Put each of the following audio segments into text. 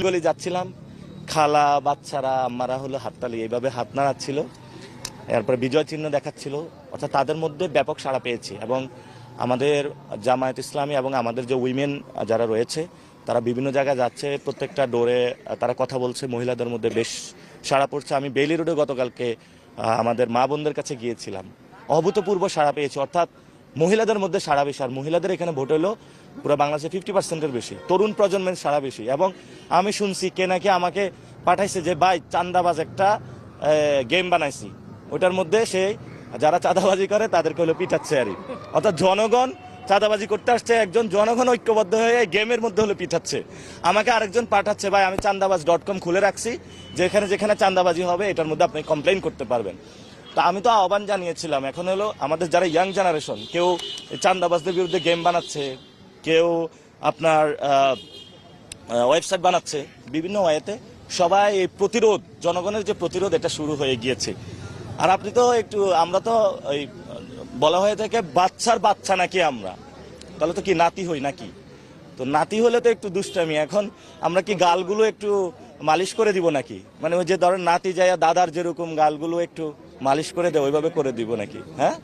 গলি যাচ্ছিলাম, খালা, বাচ্চারা, আম্মারা হলো হাততালি, এইভাবে হাত নাড়াচ্ছিল। এরপরে বিজয় চিহ্ন দেখাচ্ছিল, অর্থাৎ তাদের মধ্যে ব্যাপক সাড়া পেয়েছি এবং আমাদের জামায়াত ইসলামী এবং আমাদের যে উইমেন যারা রয়েছে, তারা বিভিন্ন জায়গায় যাচ্ছে, প্রত্যেকটা ডোরে তারা কথা বলছে, মহিলাদের মধ্যে বেশ সাড়া পড়ছে। আমি বেইলি রোডে গতকালকে আমাদের মা বোনদের কাছে গিয়েছিলাম। অভূতপূর্ব সাড়া পেয়েছি, অর্থাৎ মহিলাদের মধ্যে সাড়া বেশি, আর মহিলাদের এখানে ভোট হলো পুরো বাংলাদেশে ফিফটি পার্সেন্টের বেশি। তরুণ প্রজন্মের সারা বেশি এবং আমি শুনছি কে নাকি আমাকে পাঠাইছে যে, ভাই, চান্দাবাজ একটা গেম বানাইছি। ওটার মধ্যে সে, যারা চাঁদাবাজি করে তাদেরকে হলো পিটাচ্ছে আর অর্থাৎ জনগণ চাঁদাবাজি করতে আসছে, একজন জনগণ ঐক্যবদ্ধ হয়ে গেমের মধ্যে হলো পিঠাচ্ছে। আমাকে আরেকজন পাঠাচ্ছে, ভাই, আমি চান্দাবাজ ডট কম খুলে রাখছি। যেখানে যেখানে চান্দাবাজি হবে, এটার মধ্যে আপনি কমপ্লেন করতে পারবেন। তা আমি তো আহ্বান জানিয়েছিলাম। এখন হলো আমাদের যারা ইয়াং জেনারেশন কেউ এই চান্দাবাজদের বিরুদ্ধে গেম বানাচ্ছে, কেউ আপনার ওয়েবসাইট বানাচ্ছে, বিভিন্ন ওয়েতে সবাই এই প্রতিরোধ, জনগণের যে প্রতিরোধ, এটা শুরু হয়ে গিয়েছে। আর আপনি তো একটু, আমরা তো ওই বলা হয়ে থাকে বাচ্চার বাচ্চা নাকি আমরা? তাহলে তো কি নাতি হই নাকি? তো নাতি হলে তো একটু দুষ্টামি। এখন আমরা কি গালগুলো একটু মালিশ করে দিব নাকি? মানে ওই যে ধরেন নাতি যায় দাদার যেরকম গালগুলো একটু মালিশ করে দেয় ওইভাবে করে দিব নাকি? হ্যাঁ?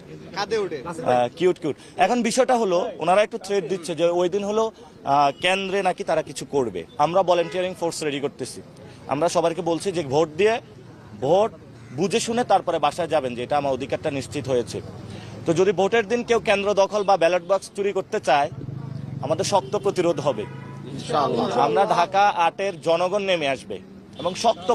কিউট কিউট এখন বিষয়টা হলো ওনারা একটু থ্রেড দিচ্ছে যে ওই দিন হলো কেন্দ্রে নাকি তারা কিছু করবে। আমরা ভলেন্টিয়ারিং ফোর্স রেডি করতেছি। আমরা সবাইকে বলছি যে ভোট দিয়ে ভোট বুঝে শুনে তারপরে বাসায় যাবেন যে এটা আমার অধিকারটা নিশ্চিত হয়েছে। তো যদি ভোটের দিন কেউ কেন্দ্র দখল বা ব্যালট বক্স চুরি করতে চায় আমাদের শক্ত প্রতিরোধ হবে। আমরা ঢাকা আটের জনগণ নেমে আসবে এবং শক্ত